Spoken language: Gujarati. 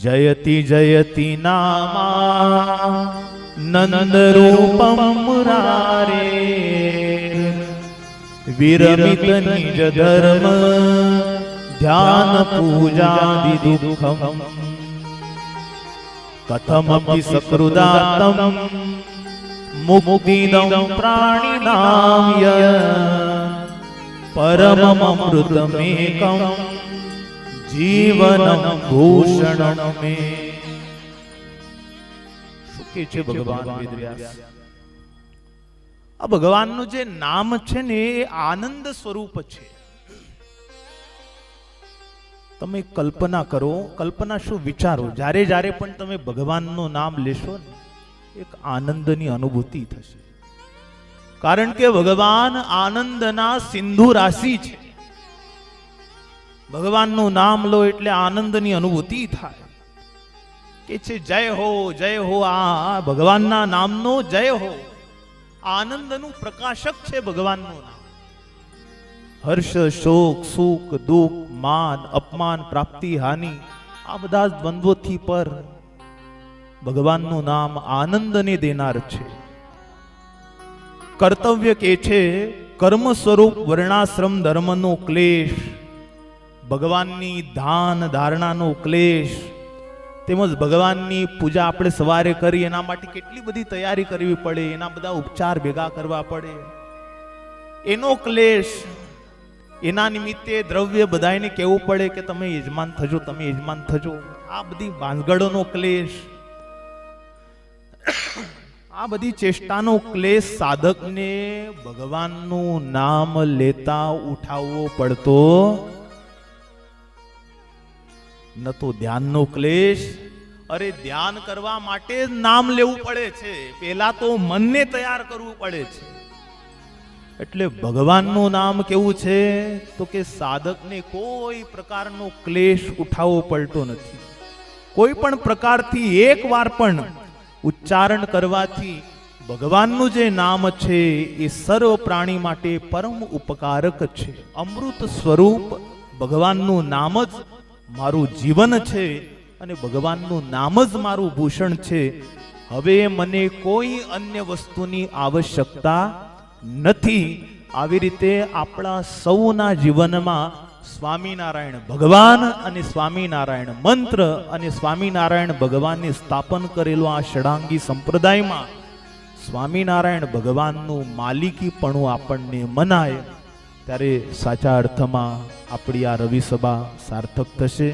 જયતિ જયતિ નામા નંદરૂપમ મુરારે વિરમિત નિજ ધર્મ ધ્યાન પૂજાદિ દુઃખમ કથમપી સકૃદાતમ ભૂષણ મે શું છે ભગવાન વેદવ્યાસ આ ભગવાનનું જે નામ છે ને એ આનંદ સ્વરૂપ છે. તમે કલ્પના કરો કલ્પના શું વિચારો? જ્યારે જ્યારે પણ તમે ભગવાનનું નામ લેશો ને એક આનંદની અનુભૂતિ થશે. કારણ કે ભગવાન આનંદના સિંધુ રાશિ છે. ભગવાનનું નામ લો એટલે આનંદની અનુભૂતિ થાય. કે છે, જય હો જય હો, આ ભગવાનના નામનો જય હો. આનંદનું પ્રકાશક છે ભગવાનનું નામ. હર્ષ, શોક, સુખ, દુઃખ, માન, અપમાન, પ્રાપ્તિ, હાનિ, આ બધા દ્વંદ્વોથી પર ભગવાનનું નામ આનંદને દેનાર છે. કર્તવ્ય કે છે, કર્મ સ્વરૂપ વર્ણાશ્રમ ધર્મનો ક્લેશ ભગવાનની દાન ધારણાનો ક્લેશ, તેમજ ભગવાનની પૂજા આપણે સવારે કરી એના માટે કેટલી બધી તૈયારી કરવી પડે, એના બધા ઉપચાર ભેગા કરવા પડે. એનો ક્લેશ, એના નિમિત્તે દ્રવ્ય બધાને કહેવું પડે કે તમે યજમાન થજો, તમે યજમાન થજો. આ બધી બાંધગડોનો ક્લેશ. આ બધી ચેષ્ટાનો ક્લેશ સાધકને ભગવાનનું નામ લેતા ઉઠાવવો પડતો ન તો ધ્યાનનો ક્લેશ. અરે, ધ્યાન કરવા માટે જ નામ લેવું પડે છે. પેલા તો મનને તૈયાર કરવું પડે છે. એટલે ભગવાનનું નામ કેવું છે? તો કે સાધકને કોઈ પ્રકારનો ક્લેશ ઉઠાવવો પડતો નથી. કોઈ પણ પ્રકારથી એક વાર પણ ઉચ્ચારણ કરવાથી ભગવાનનું જે નામ છે, એ સર્વ પ્રાણી માટે પરમ ઉપકારક છે. અમૃત સ્વરૂપ ભગવાનનું નામ જ મારું જીવન છે અને ભગવાનનું નામ જ મારું ભૂષણ છે. હવે મને કોઈ અન્ય વસ્તુની આવશ્યકતા નથી. આવી રીતે આપણા સૌના જીવનમાં સ્વામિનારાયણ ભગવાન અને સ્વામિનારાયણ મંત્ર અને સ્વામિનારાયણ ભગવાનને સ્થાપન કરેલું આ ષડાંગી સંપ્રદાયમાં સ્વામિનારાયણ ભગવાનનું માલિકીપણું આપણને મનાય. ત્યારે સાચા અર્થમાં આપણી આ રવિ સભા સાર્થક થશે.